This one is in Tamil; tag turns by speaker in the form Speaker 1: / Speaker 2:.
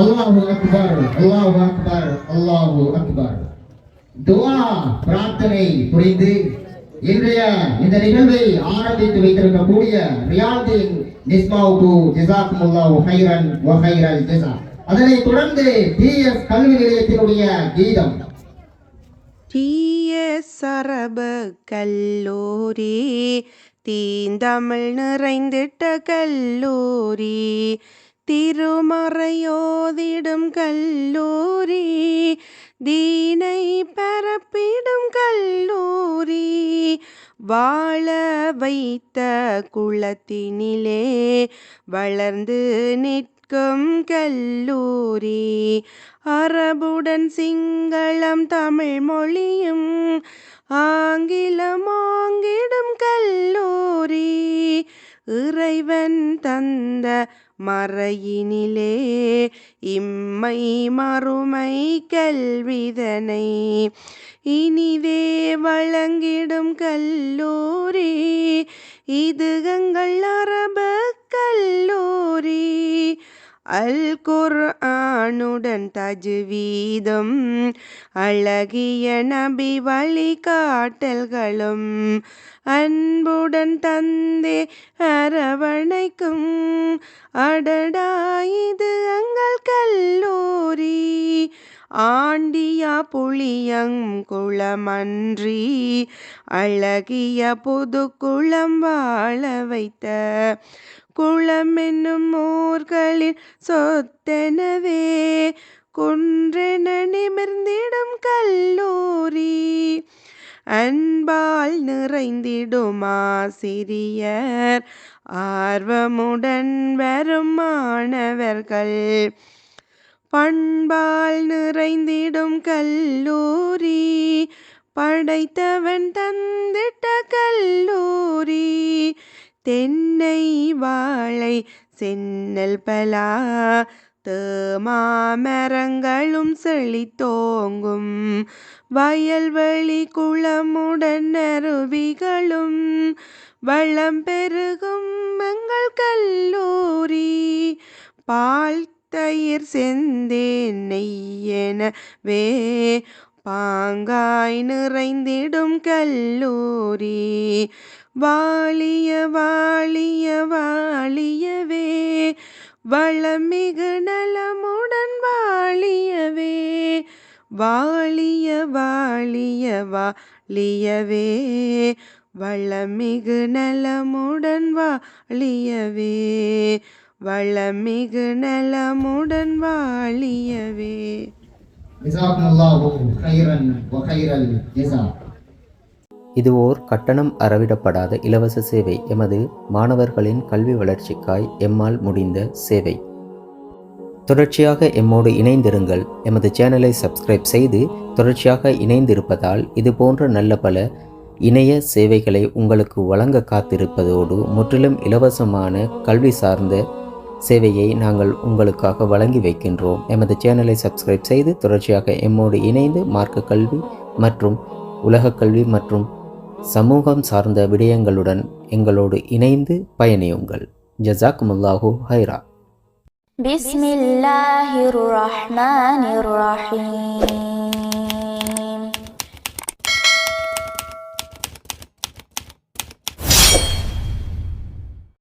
Speaker 1: அல்லாஹு அக்பர் அல்லாஹு அக்பர் அல்லாஹு அக்பர் துவா பிரார்த்தனை புரிந்து இன்றைய இந்த நிகழ்வை ஆரம்பித்து வைத்திருக்கக்கூடிய ரியாதின் நிஸ்மாவுக்கு ஜிசாக்குமுல்லாஹு ஹைரன் வ ஹைரல் ஜிசா அதனை தொடர்ந்து டிஎஸ் கல்வி நிலையத்தினுடைய கீதம்.
Speaker 2: டிஎஸ் அரபு கல்லூரி தீந்தமிழ் நிறைந்திட்ட கல்லூரி திருமறையோதிடும் கல்லூரி தீனை பரப்பிடும் கல்லூரி வாழ வைத்த குளத்தினிலே வளர்ந்து நிற்கும் கல்லூரி. அரபுடன் சிங்களம் தமிழ் மொழியும் ஆங்கிலம் ஆங்கிடும் கல்லூரி. இறைவன் தந்த மறையினிலே இம்மை மறுமை கல்விதனை. இனிதே வழங்கிடும் கல்லூரி இது எங்கள் அரபு அல் குர்ஆனுடன் தஜ்வீதும் அழகிய நபி வழிகாட்டல்களும் அன்புடன் தந்தே அரவணைக்கும். அடடா இது எங்கள் கல்லூரி. ஆண்டியா புளியங்குளமன்றி அழகிய புது குளம் வாழ வைத்த குளமென்னும் ஊர்களின் சொத்தெனவே குன்றென நிமிர்ந்திடும் கல்லூரி. அன்பால் நிறைந்திடும் ஆசிரியர் ஆர்வமுடன் வரும் மாணவர்கள். பண்பால் நிறைந்திடும் கல்லூரி படைத்தவன் தந்திட்ட கல்லூரி. தென்னை வாழை சென்னல் பலா தேமாமரங்களும் செழித்தோங்கும். வயல்வெளி குளமுடன் அருவிகளும் வளம் பெருகும் எங்கள் கல்லூரி. பால் தயிர் செந்தேன் நெய்யெனவே பாங்காய் நிறைந்திடும் கல்லூரி. வாழிய வாழிய வாழியவே. வளமிகு நலமுடன் வாழியவே. வாழிய வாழிய வாழியவே. வளமிகு நலமுடன் வாழியவே. வளமிகு நலமுடன் வாழியவே.
Speaker 1: ஜிசாக்குமுல்லாஹு ஹைரன் வ ஹைரல் ஜிசா
Speaker 3: இது ஓர் கட்டணம் அறவிடப்படாத இலவச சேவை எமது மாணவர்களின் கல்வி வளர்ச்சிக்காய் எம்மால் முடிந்த சேவை. தொடர்ச்சியாக எம்மோடு இணைந்திருங்கள். எமது சேனலை சப்ஸ்கிரைப் செய்து தொடர்ச்சியாக இணைந்திருப்பதால் இது போன்ற நல்ல பல இணைய சேவைகளை உங்களுக்கு வழங்க காத்திருப்பதோடு முற்றிலும் இலவசமான கல்வி சார்ந்த சேவையை நாங்கள் உங்களுக்காக வழங்கி வைக்கின்றோம். எமது சேனலை சப்ஸ்கிரைப் செய்து தொடர்ச்சியாக எம்மோடு இணைந்து மார்க்க கல்வி மற்றும் உலகக் கல்வி மற்றும் சமூகம் சார்ந்த விடயங்களுடன் எங்களோடு இணைந்து பயணியுங்கள். ஜசாக்குமுல்லாஹு ஹைரா.
Speaker 4: பிஸ்மில்லாஹிர் ரஹ்மானிர் ரஹீம்.